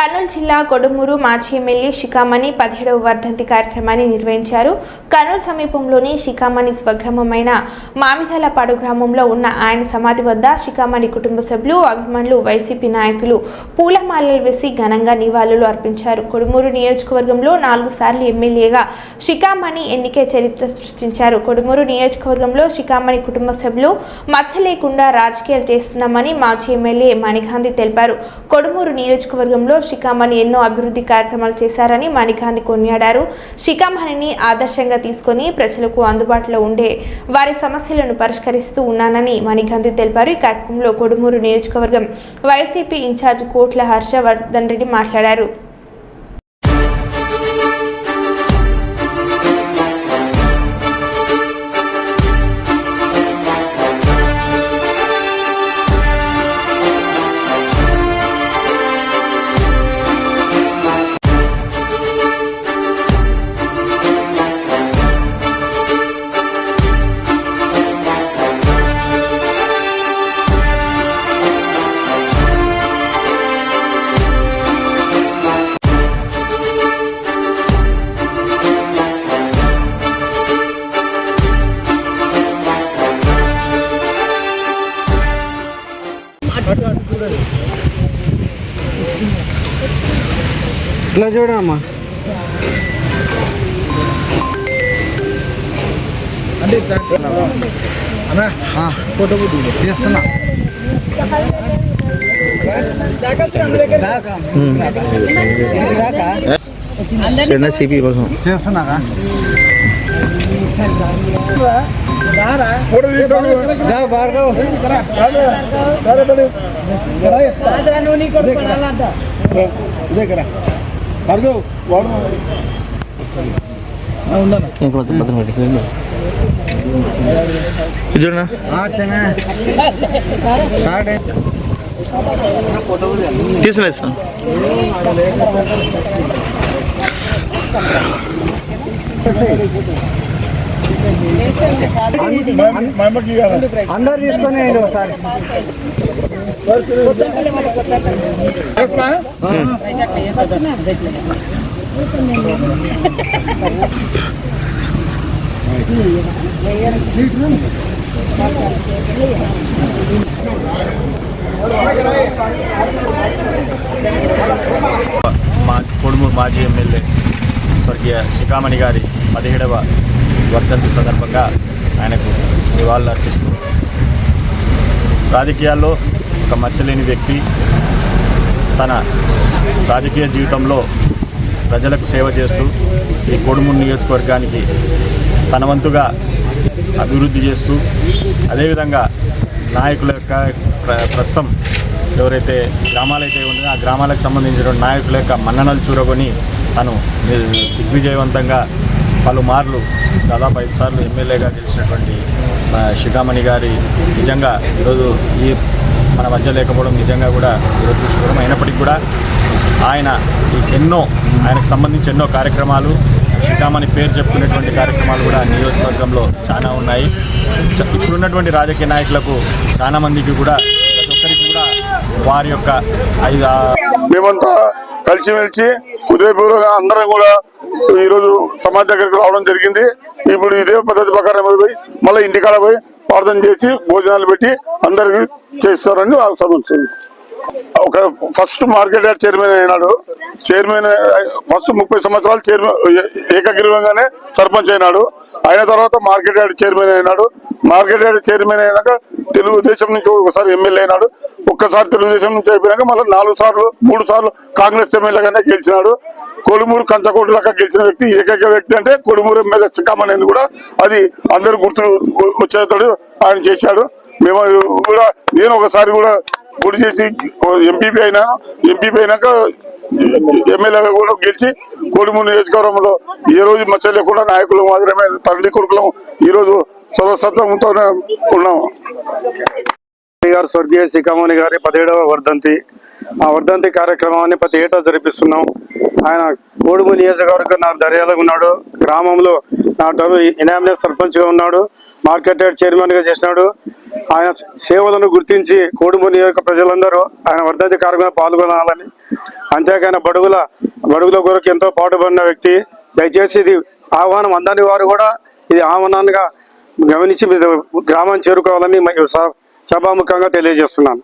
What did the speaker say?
కర్నూలు జిల్లా కొడుమూరు మాజీ ఎమ్మెల్యే శిఖామణి పదిహేడవ వర్ధంతి కార్యక్రమాన్ని నిర్వహించారు. కర్నూలు సమీపంలోని శిఖామణి స్వగ్రామమైన మామిదలపాడు గ్రామంలో ఉన్న ఆయన సమాధి వద్ద శిఖామణి కుటుంబ సభ్యులు అభిమానులు వైసీపీ నాయకులు పూలమాలలు వేసి ఘనంగా నివాళులు అర్పించారు. కొడుమూరు నియోజకవర్గంలో నాలుగు సార్లు ఎమ్మెల్యేగా శిఖామణి ఎన్నికే చరిత్ర సృష్టించారు. కొడుమూరు నియోజకవర్గంలో శిఖామణి కుటుంబ సభ్యులు మచ్చ లేకుండా రాజకీయాలు చేస్తున్నామని మాజీ ఎమ్మెల్యే మణిగాంధీ తెలిపారు. కొడుమూరు నియోజకవర్గంలో శిఖామణి ఎన్నో అభివృద్ధి కార్యక్రమాలు చేశారని మణిగాంధీ కొనియాడారు. శిఖామణిని ఆదర్శంగా తీసుకొని ప్రజలకు అందుబాటులో ఉండే వారి సమస్యలను పరిష్కరిస్తూ ఉన్నానని మణిగాంధీ తెలిపారు. ఈ కార్యక్రమంలో కొడుమూరు నియోజకవర్గం వైసీపీ ఇన్ఛార్జ్ కోట్ల హర్షవర్ధన్ రెడ్డి మాట్లాడారు. ఇట్లా చూడమ్మా ఫోటో తీస్తున్నా చిన్న సిపి కోసం. చేస్తున్నారా చూడనా ఆ, చిన్న. స్టార్ట్ అయింది. అందరు తీసుకొని వేయండి ఒకసారి. మా కొడుమూరు మాజీ ఎమ్మెల్యే స్వర్గీయ శిఖామణి గారి పదిహేడవ వర్ధంతి సందర్భంగా ఆయనకు నివాళులు అర్పిస్తూ రాజకీయాల్లో ఒక మచ్చలేని వ్యక్తి తన రాజకీయ జీవితంలో ప్రజలకు సేవ చేస్తూ ఈ కొడుమూరు నియోజకవర్గానికి తన వంతుగా అభివృద్ధి చేస్తూ అదేవిధంగా నాయకుల యొక్క ప్ర- ప్రస్తుతం ఎవరైతే గ్రామాలైతే ఉన్నాయో ఆ గ్రామాలకు సంబంధించిన నాయకుల యొక్క మన్ననలు చూరగొని తను దిగ్విజయవంతంగా పలుమార్లు దాదాపు ఐదు సార్లు ఎమ్మెల్యేగా గెలిచినటువంటి శిఖామణి గారి నిజంగా ఈరోజు ఈ మన మధ్య లేకపోవడం నిజంగా కూడా దురదృష్టకరం. అయినప్పటికీ కూడా ఆయన ఈ ఎన్నో ఆయనకు సంబంధించి ఎన్నో కార్యక్రమాలు శిఖామణి పేరు చెప్పుకునేటువంటి కార్యక్రమాలు కూడా నియోజకవర్గంలో చాలా ఉన్నాయి. ఇప్పుడున్నటువంటి రాజకీయ నాయకులకు చాలా మందికి కూడా ప్రతి ఒక్కరికి కూడా వారి యొక్క ఐదు మేమంతా కలిసిమెలిసి ఉదయపూర్వక అందరం కూడా ఈరోజు సమాజ్ దగ్గరికి రావడం జరిగింది. ఇప్పుడు ఇదే పద్ధతి ప్రకారం పోయి మళ్ళీ ఇంటికాడ పోయి ప్రార్థన చేసి భోజనాలు పెట్టి అందరికి చేస్తారని సమస్య ఒక ఫస్ట్ మార్కెట్ చైర్మన్ అయినాడు. చైర్మన్ ఫస్ట్ ముప్పై సంవత్సరాలు చైర్మన్ ఏకగ్రీవంగానే సర్పంచ్ అయినాడు. అయిన తర్వాత మార్కెట్ యార్డ్ చైర్మన్ అయినాడు. మార్కెట్ యార్డ్ చైర్మన్ అయినాక తెలుగుదేశం నుంచి ఒకసారి ఎమ్మెల్యే అయినాడు. ఒక్కసారి తెలుగుదేశం నుంచి అయిపోయినాక మళ్ళీ నాలుగు సార్లు మూడు సార్లు కాంగ్రెస్ ఎమ్మెల్యేగానే గెలిచినాడు. కొడుమూరు కంచకోటి లాగా గెలిచిన వ్యక్తి ఏకైక వ్యక్తి అంటే కొడుమూరు ఎమ్మెల్యే సిక్కామణి కూడా అది అందరు గుర్తు వచ్చేటట్టు ఆయన చేశాడు. మేము కూడా నేను ఒకసారి కూడా గుడి చేసి ఎంపీపీ అయినా ఎంపీపీ అయినాక ఎమ్మెల్యేగా కూడా గెలిచి కోడిమూరు నియోజకవర్గంలో ఏ రోజు మచ్చ లేకుండా నాయకులు మాత్రమే తండ్రి కొడుకులం ఈ రోజు ఉన్నాము గారు స్వర్గీయ శిఖామణి గారి పదిహేడవ వర్ధంతి. ఆ వర్ధంతి కార్యక్రమాన్ని ప్రతి ఏటా జరిపిస్తున్నాం. ఆయన కోడుము నియోజకవర్గం నా దర్యాలో ఉన్నాడు గ్రామంలో నా డబ్బు ఇనామినే సర్పంచ్గా ఉన్నాడు. మార్కెట్ యార్డ్ చైర్మన్గా చేసినాడు. ఆయన సేవలను గుర్తించి కోడుమూరు నియోజక ప్రజలందరూ ఆయన వర్ధంతి కార్యక్రమంలో పాల్గొనాలని. అంతేకాని బడుగుల బడుగుల కొరకు ఎంతో పాటుపడిన వ్యక్తి. దయచేసి ఇది ఆహ్వానం అందని వారు కూడా ఇది ఆహ్వానాన్నిగా గమనించి మీరు గ్రామాన్ని చేరుకోవాలని సభాముఖంగా తెలియజేస్తున్నాను.